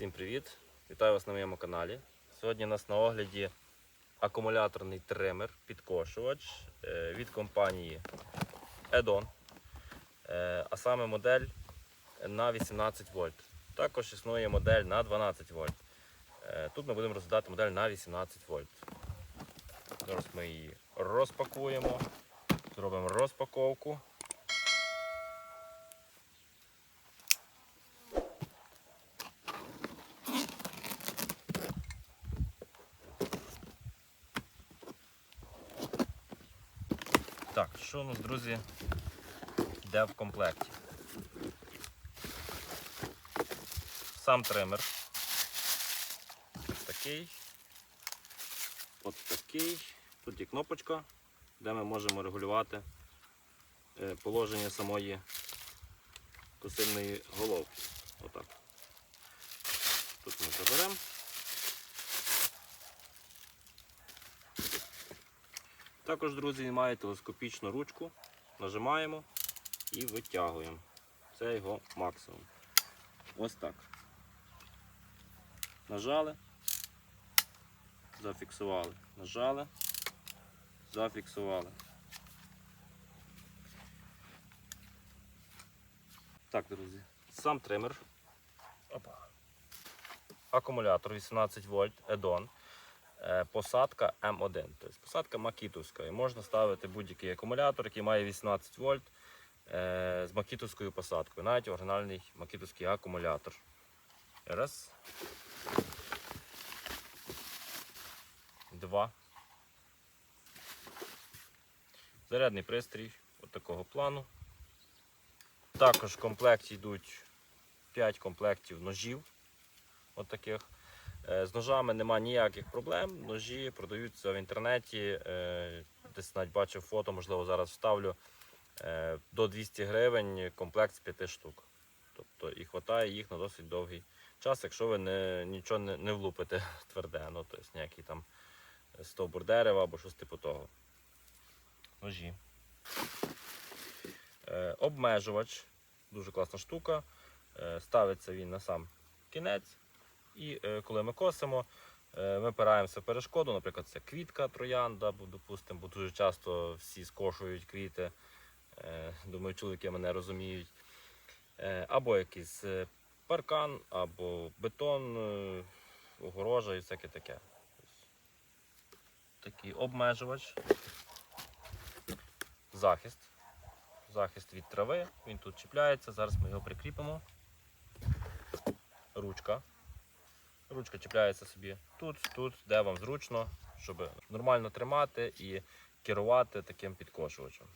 Всім привіт! Вітаю вас на моєму каналі. Сьогодні у нас на огляді акумуляторний тример, підкошувач е, від компанії Edon, Е, а саме модель на 18 вольт. Також існує модель на 12 вольт. Е, Тут ми будемо розглядати модель на 18 вольт. Зараз ми її розпакуємо, зробимо розпаковку. Так, що у нас, друзі, йде в комплекті? Сам тример. Ось такий. От такий. Тут є кнопочка, де ми можемо регулювати е, положення самої косильної головки. Отак. Тут ми заберемо. Також, друзі, він має телескопічну ручку. Нажимаємо і витягуємо. Це його максимум. Ось так. Нажали, зафіксували. Нажали, зафіксували. Так, друзі, сам тример. Опа. Акумулятор 18 вольт Edon. Е, Посадка М1. Тобто посадка макітовська. І можна ставити будь-який акумулятор, який має 18 вольт е, з макітовською посадкою. Навіть оригінальний макітовський акумулятор. Раз. Два. Зарядний пристрій от такого плану. Також в комплекті йдуть 5 комплектів ножів. От таких. Е, З ножами нема ніяких проблем. Ножі продаються в інтернеті. е, Десь навіть бачив фото, можливо, зараз вставлю. е, До 200 гривень комплект з 5 штук. Тобто і вистачає їх на досить довгий час, якщо ви не, нічого не, не влупите тверде, ну тобто ніякий там стовбур дерева або щось типу того. Ножі. Обмежувач. Дуже класна штука. Ставиться він на сам кінець. І е, коли ми косимо, е, ми опираємося в перешкоду, наприклад, це квітка троянда, бо, допустимо, бо дуже часто всі скошують квіти. Е, думаю, чоловіки мене розуміють. Або якийсь паркан, або бетон, огорожа і всяке таке. Такий обмежувач. Захист. Захист від трави, він тут чіпляється, зараз ми його прикріпимо. Ручка. Ручка чіпляється собі тут, тут, де вам зручно, щоб нормально тримати і керувати таким підкошувачем.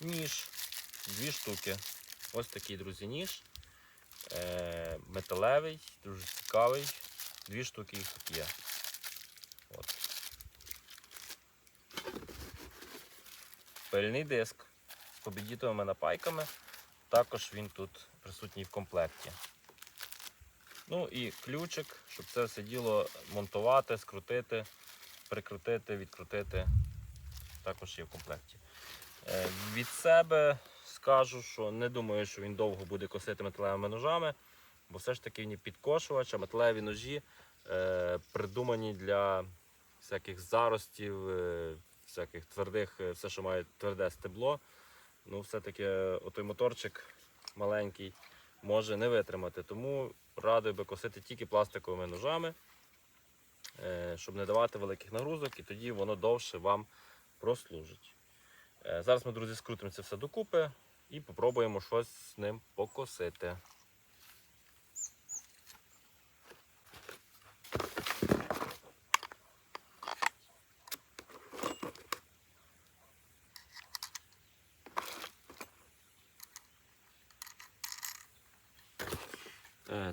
Ніж, дві штуки. Ось такий, друзі, ніж. Е, металевий, дуже цікавий. Дві штуки їх тут є. От. Пильний диск побідітовими напайками. Також він тут присутній в комплекті. Ну і ключик, щоб це все діло монтувати, скрутити, прикрутити, відкрутити. Також є в комплекті. Е, Від себе скажу, що не думаю, що він довго буде косити металевими ножами, бо все ж таки він підкошувач, а металеві ножі е, придумані для всяких заростів, е, всяких твердих, е, все, що має тверде стебло. Ну, все-таки отой моторчик маленький може не витримати. Тому радий би косити тільки пластиковими ножами, е, щоб не давати великих нагрузок, і тоді воно довше вам прослужить. Е, Зараз ми, друзі, скрутимо це все докупи і попробуємо щось з ним покосити.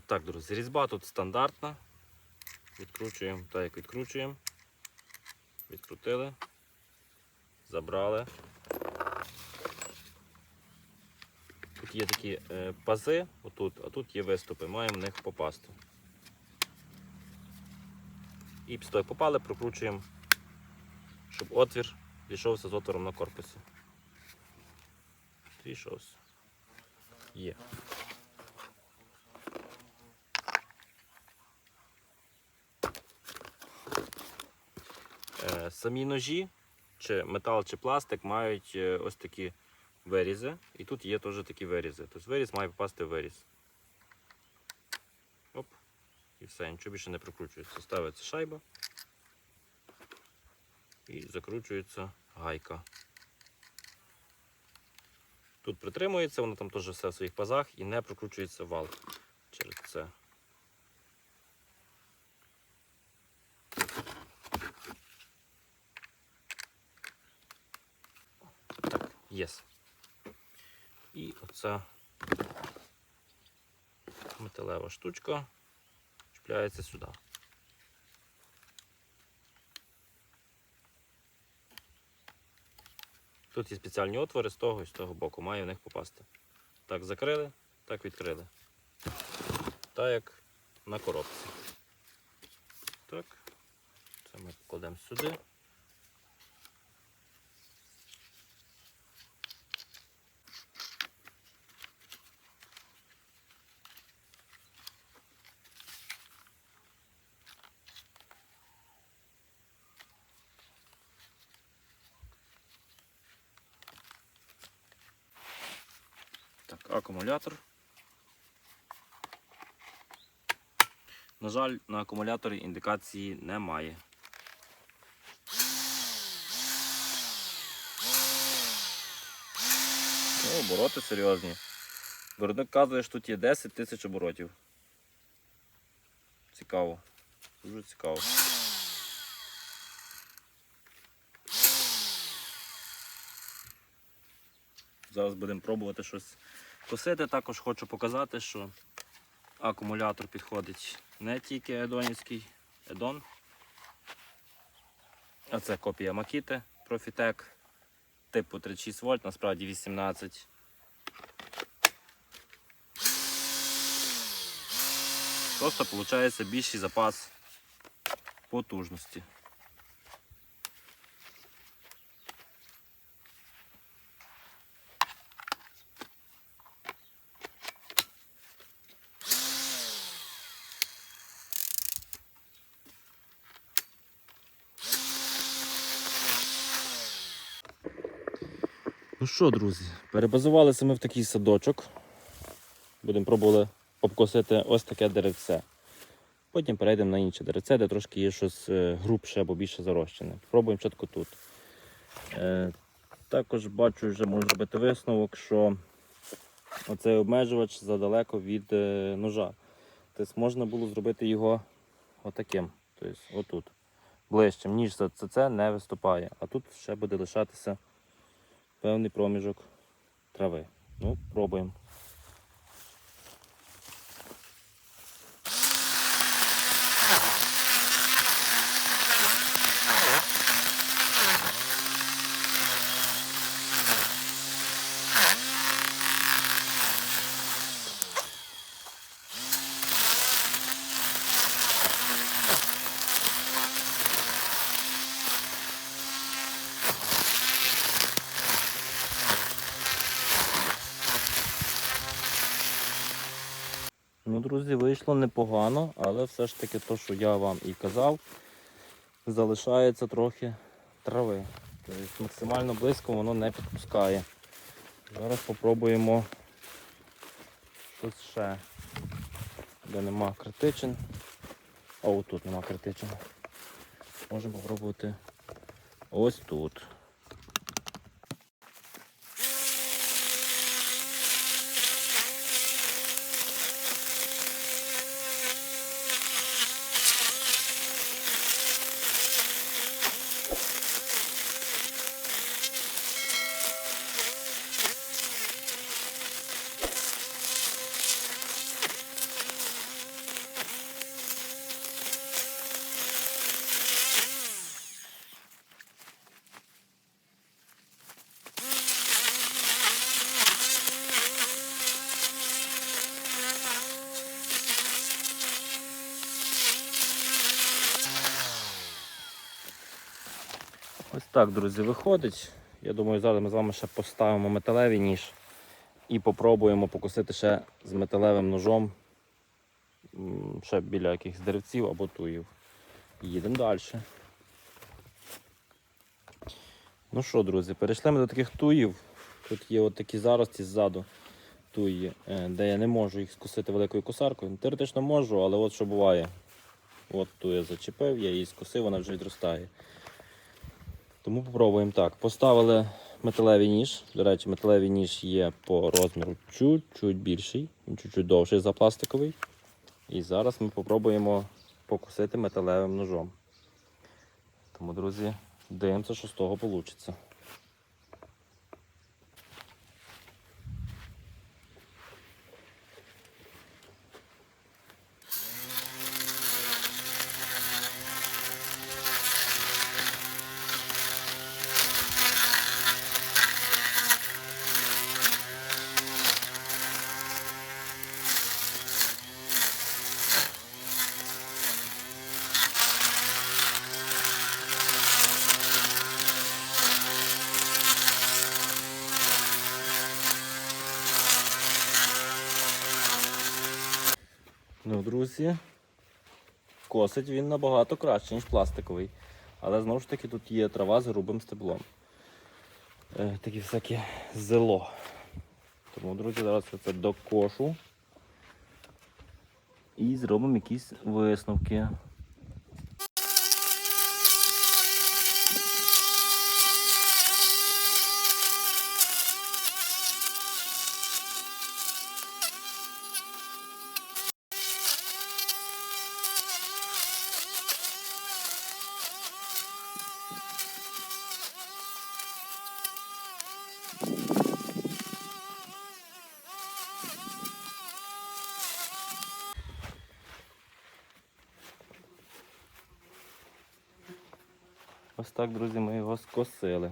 Так, друзі, різьба тут стандартна. Відкручуємо так, як відкручуємо. Відкрутили, забрали. Тут є такі е, пази, отут, а тут є виступи, маємо в них попасти. І після попали, прокручуємо, щоб отвір зійшовся з отвором на корпусі. Зійшовся. Є. Е, Самі ножі, чи метал, чи пластик, мають е, ось такі вирізи. І тут є теж такі вирізи. Тобто виріз має попасти в виріз. Оп. І все, нічого більше не прикручується. Ставиться шайба і закручується гайка. Тут притримується, воно там теж все в своїх пазах і не прокручується вал через це. Єс. І оця металева штучка чіпляється сюди. Тут є спеціальні отвори з того і з того боку, має в них попасти. Так закрили, так відкрили. Так як на коробці. Так. Це ми покладемо сюди. Так, акумулятор. На жаль, на акумуляторі індикації немає. Ну, обороти серйозні. Виробник казує, що тут є 10 тисяч оборотів. Цікаво. Дуже цікаво. Зараз будемо пробувати щось косити. Також хочу показати, що акумулятор підходить не тільки едонівський, едон. А це копія Makita Profitec типу 36 вольт, насправді 18. Просто виходить більший запас потужності. Що, друзі, перебазувалися ми в такий садочок. Будемо пробували обкосити ось таке деревце. Потім перейдемо на інше деревце, де трошки є щось е, грубше або більше зарощене. Пробуємо чітко тут. Е, також бачу, вже можу зробити висновок, що оцей обмежувач задалеко від е, ножа. Тобто можна було зробити його отаким. Тобто отут. Ближчим, ніж це, це не виступає. А тут ще буде лишатися певний проміжок трави. Ну, пробуємо. Друзі, вийшло непогано, але все ж таки то, що я вам і казав, залишається трохи трави. Тобто максимально близько воно не підпускає. Зараз спробуємо щось ще, де нема критичин. А отут нема критичин. Можемо спробувати ось тут. Ось так, друзі, виходить. Я думаю, зараз ми з вами ще поставимо металевий ніж. І попробуємо покусити ще з металевим ножом, ще біля якихось деревців або туїв. Їдемо далі. Ну що, друзі, перейшли ми до таких туїв. Тут є от такі зарості ззаду туї, е, де я не можу їх скусити великою косаркою. Теоретично можу, але от що буває. От ту я зачепив, я її скусив, вона вже відростає. Тому попробуємо так. Поставили металевий ніж. До речі, металевий ніж є по розміру чуть-чуть більший, він чуть-чуть довший за пластиковий. І зараз ми попробуємо покусити металевим ножом. Тому, друзі, дивимося, що з того вийде. Ну, друзі, косить він набагато краще, ніж пластиковий. Але знову ж таки тут є трава з грубим стеблом. Е, такі всякі зело. Тому, друзі, зараз я це докошу. І зробимо якісь висновки. Ось так, друзі, ми його скосили.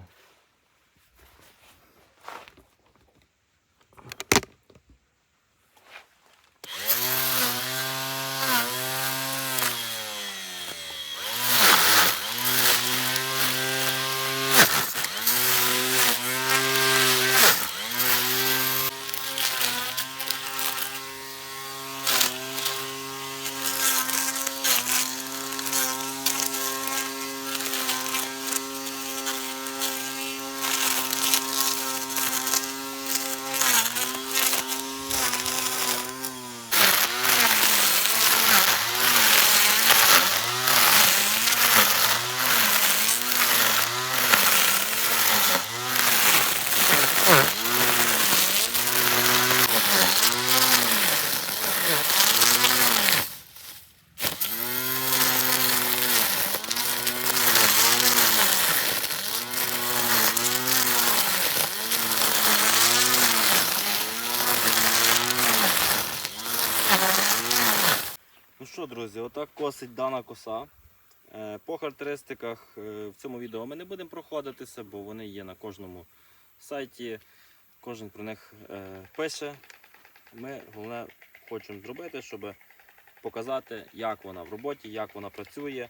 Ну друзі, отак косить дана коса. Е, По характеристиках е, в цьому відео ми не будемо проходитися, бо вони є на кожному сайті. Кожен про них е, пише. Ми головне хочемо зробити, щоб показати, як вона в роботі, як вона працює,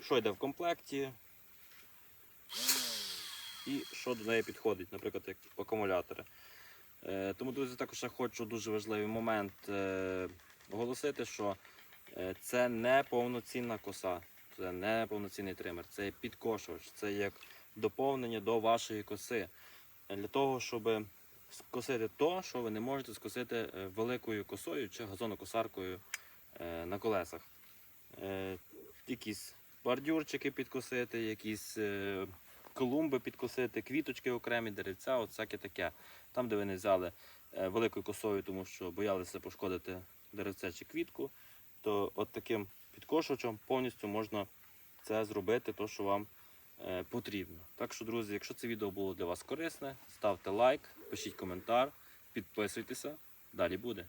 що йде в комплекті і що до неї підходить, наприклад, як акумулятори. Тому, друзі, також я хочу дуже важливий момент оголосити, що Це не повноцінна коса, це не повноцінний тример, це підкошувач, це як доповнення до вашої коси. Е, Для того, щоб скосити то, що ви не можете скосити е, великою косою чи газонокосаркою е, на колесах. Е, Якісь бордюрчики підкосити, якісь е, колумби підкосити, квіточки окремі, деревця, всяке таке. Там, де ви не взяли е, великою косою, тому що боялися пошкодити деревце чи квітку то от таким підкошувачем повністю можна це зробити, то, що вам е, потрібно. Так що, друзі, якщо це відео було для вас корисне, ставте лайк, пишіть коментар, підписуйтеся, далі буде.